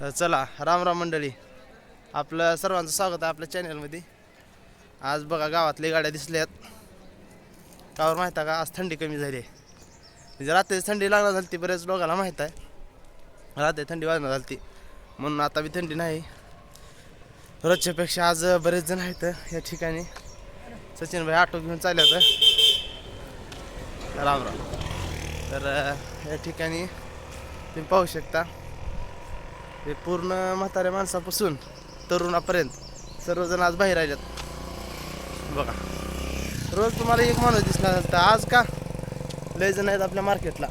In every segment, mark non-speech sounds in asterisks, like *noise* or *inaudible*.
तर चला राम राम मंडळी. आपलं सर्वांचं स्वागत आहे आपल्या चॅनलमध्ये. आज बघा गावातल्या गाड्या दिसल्यात कावर माहीत आहे का? आज थंडी कमी झाली आहे. म्हणजे रात्री थंडी लागणार झाली ती बऱ्याच लोकांना माहीत आहे. रात्री थंडी वाजणार झाली ती म्हणून आता बी थंडी नाही. रोजच्यापेक्षा आज बरेच जण आहेत या ठिकाणी. सचिन भाई ऑटो घेऊन चालले तर राम राम. तर या ठिकाणी तुम्ही पाहू शकता. हे पूर्ण म्हाताऱ्या माणसापासून तरुणापर्यंत सर्वजण आज बाहेर आल्यात बघा. रोज तुम्हाला एक माणूस दिसणार असता आज का? लय जण आहेत आपल्या मार्केटला.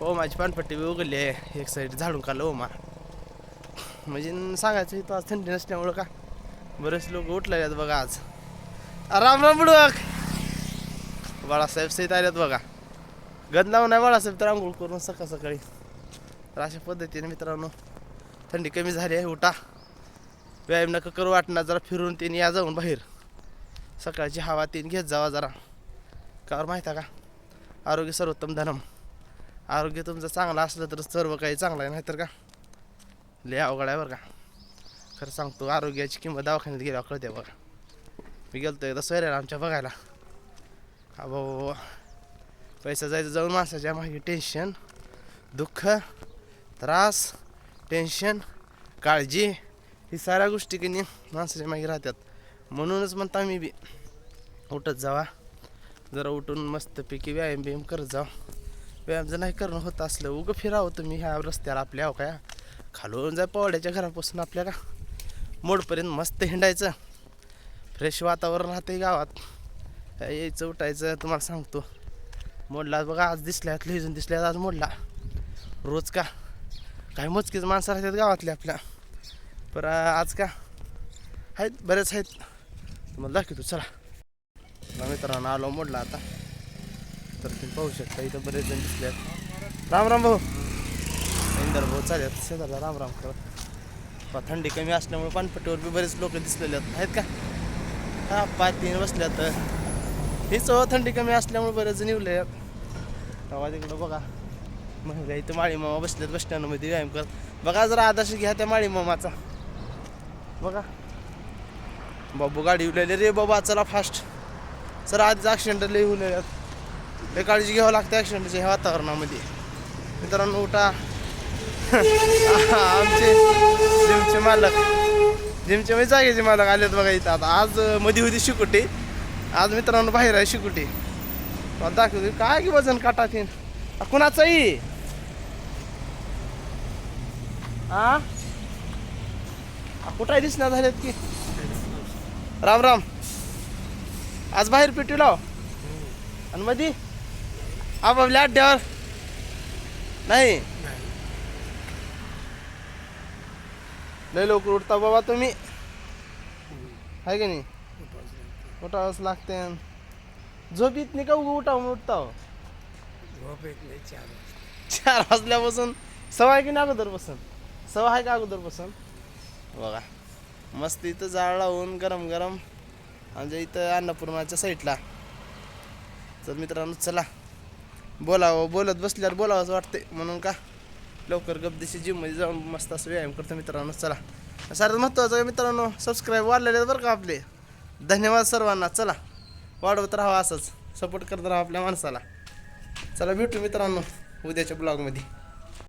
ओमाची पानपट्टी बी उघडली आहे. एक साईड झाडून काढलं ओमा म्हणजे सांगायचं तो आज थंडी नसल्यामुळं का? बरेच लोक उठले आहेत बघा आज. राम राम बुडक बाळासाहेब सहित आल्यात बघा. गंधाव नाही बाळासाहेब तर आंघोळ करून सकाळ सकाळी. तर अशा पद्धतीने मित्रांनो थंडी कमी झाली आहे उठा. व्यायाम नका करू वाटणार जरा फिरून तीन या जाऊन बाहेर. सकाळची हवा तीन घेत जावा जरा. कावर माहिती आहे का? आरोग्य सर्वोत्तम धनम. आरोग्य तुमचं चांगलं असलं तर सर्व काही चांगलं आहे नाहीतर का? लय अवघड आहे बरं का? खरं सांगतो आरोग्याची किंमत दवाखान्यात गेल्यावर कळते बघा. मी गेलतो एकदा सोयऱ्याला आमच्या बघायला. अबो पैसा जायचं जाऊन माणसाच्या मागे टेन्शन दुःख त्रास टेन्शन काळजी ही साऱ्या गोष्टी की नाही माणसाच्या मागे राहतात. म्हणूनच म्हणता मी बी उठत जावा. जरा उठून मस्तपैकी व्यायाम बियाम करत जाव. व्यायाम जर नाही करणं होत असलं उगं फिरावं तुम्ही ह्या रस्त्याला आपल्या अहो काय खालून जाय पवड्याच्या घरापासून आपल्याला. मोडपर्यंत मस्त हिंडायचं. फ्रेश वातावरण राहते गावात. काय यायचं उठायचं तुम्हाला सांगतो. मोडला बघा आज दिसल्यात लिहिजून दिसल्यात आज मोडला. रोज का? काही मोजकीच माणसं राहतात गावातले आपल्या. पर आज का? आहेत बरेच आहेत. तुम्हाला दाखवतो चला. मग मित्रांनो आलो मोडला आता. तर तुम्ही पाहू शकता इथं बरेच जण दिसल्यात राम राम भाऊ. इंदर भाऊ चालेल शेजारला राम राम करत. थंडी कमी असल्यामुळे पानपट्टीवर बी बरेच लोक दिसलेले आहेत. का? हा पाय तीन बसल्यात हीच थंडी कमी असल्यामुळे बरेच जण येऊले तेव्हा तिकडं बघा. महिला इथं माळी मामा बसल्यात बस स्टँडमध्ये व्यायाम करत बघा जरा आदर्श घ्या त्या माळी मामाचा. बघा. बाबू गाडी उलेली रे बाबा चला फास्ट सर आधीच ॲक्सिडेंट लई उलेल्यात लई काळजी घ्यावं लागते ॲक्सिडेंटच्या ह्या वातावरणामध्ये. मित्रांनो उठा. *laughs* आमचे जिमचे मालक. जिमचे म्हणजे जागेचे मालक आलेत बघा इथं. आता आज मध्ये होती शिकुटी. आज मित्रांनो बाहेर आहे शिकुटी. मला दाखवते काय की वजन काटा तीन. कुणाचंही? हा? कुठं दिसणार झालेत की. राम राम. आज बाहेर पेटू लाव आणि मधी? आपापल्या अड्ड्यावर? नाही. लय लवकर उठता बाबा तुम्ही. आहे का नाही? उठावंच लागते झोप येत नाही का? उगं उठावून उठता हो? चार वाजल्यापासून सवय की नाही अगोदर सव आहे का अगोदरपासून? बघा. मस्त इथं जाळ लावून गरम गरम म्हणजे इथं अन्नपूर्णाच्या साईडला तर मित्रांनो चला. बोलावं बोलत बसल्यावर बोलावंच वाटते म्हणून का? लवकर गपदेशी जिममध्ये जाऊन मस्त असं व्यायाम करतो मित्रांनो. चला. सर्वात महत्त्वाचं आहे मित्रांनो सबस्क्राईब वाढलेले आहेत बरं का आपले? धन्यवाद सर्वांना. चला. वाढवत राहा असंच. सपोर्ट करत राहा आपल्या माणसाला. चला भेटू मित्रांनो उद्याच्या ब्लॉगमध्ये